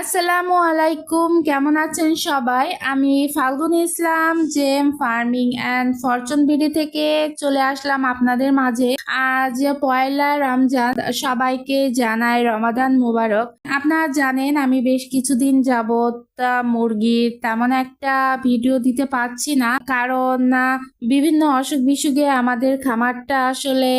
আসসালামু আলাইকুম, কেমন আছেন সবাই? আমি Falgun Islam, gem farming and fortune BD থেকে চলে আসলাম আপনাদের মাঝে। আজ পয়লা রমজান, সবাইকে জানাই রমাদান মুবারক। আপনারা জানেন আমি বেশ কিছুদিন যাবত আহ, মুরগির তেমন একটা ভিডিও দিতে পারছি না। কারণ বিভিন্ন অসুখ বিসুখে আমাদের খামারটা আসলে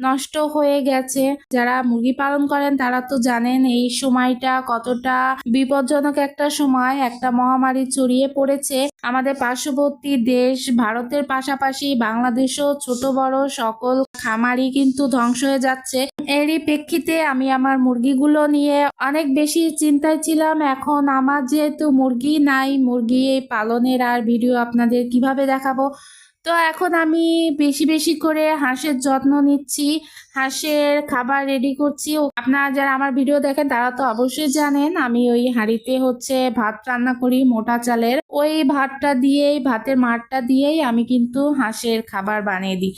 নষ্ট হয়ে গেছে। যারা মুরগি পালন করেন তারা তো জানেন এই সময়টা কতটা বিপজ্জনক একটা সময়। একটা মহামারী ছড়িয়ে পড়েছে। আমাদের পার্শ্ববর্তী দেশ ভারতের পাশাপাশি বাংলাদেশও ছোট বড় সকল খামারই কিন্তু ধ্বংস হয়ে যাচ্ছে। এরই প্রেক্ষিতে আমি আমার মুরগিগুলো নিয়ে অনেক বেশি চিন্তায় ছিলাম। এখন আমার যেহেতু মুরগি নাই, মুরগি পালনের আর ভিডিও আপনাদের কীভাবে দেখাবো? তো এখন আমি বেশি বেশি করে হাঁসের যত্ন নিচ্ছি, হাঁসের খাবার রেডি করছি। আপনারা যারা আমার ভিডিও দেখেন, তারা তো অবশ্যই জানেন, আমি ওই হাঁড়িতে হচ্ছে ভাত রান্না করি মোটা চালের। ওই ভাতটা দিয়েই, ভাতের মাঠটা দিয়েই আমি কিন্তু হাঁসের খাবার বানিয়ে দিই।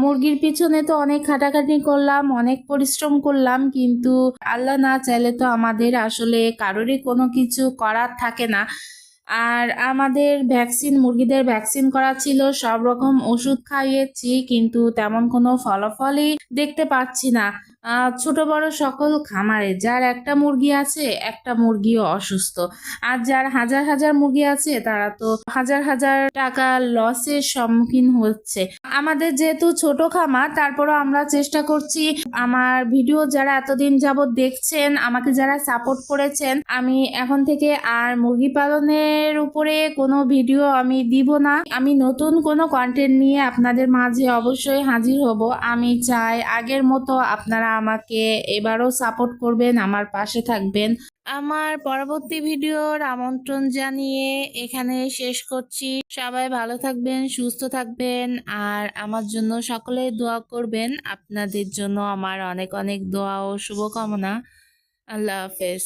মুরগির পিছনে তো অনেক খাটাখাটি করলাম, অনেক পরিশ্রম করলাম, কিন্তু আল্লাহ না চাইলে তো আমাদের আসলে কারোরই কোনো কিছু করার থাকে না। আর আমাদের ভ্যাকসিন মুরগিদের ভ্যাকসিন করা ছিল সব রকম ওষুধ খাইয়েছি, কিন্তু তেমন কোনো ফলাফলই দেখতে পাচ্ছি না। ছোট বড় সকল খামারে যার একটা মুরগি আছে, একটা মুরগিও অসুস্থ। আর যার হাজার হাজার মুরগি আছে, তারা তো হাজার হাজার টাকা লসের সম্মুখীন হচ্ছে। আমাদের যেহেতু ছোট খামার, তারপরও আমরা চেষ্টা করছি। আমার ভিডিও যারা এতদিন যাবত দেখছেন, আমাকে যারা সাপোর্ট করেছেন, আমি এখন থেকে আর মুরগি পালনের উপরে কোনো ভিডিও আমি দিব না। আমি নতুন কোনো কন্টেন্ট নিয়ে আপনাদের মাঝে অবশ্যই হাজির হব। আমি চাই আগের মতো আপনারা আমাকে এবারও সাপোর্ট করবেন, আমার পাশে থাকবেন। আমার পরবর্তী ভিডিওর আমন্ত্রণ জানিয়ে এখানে শেষ করছি। সবাই ভালো থাকবেন, সুস্থ থাকবেন, আর আমার জন্য সকলে দোয়া করবেন। আপনাদের জন্য আমার অনেক অনেক দোয়া ও শুভকামনা। আল্লাহ হাফেজ।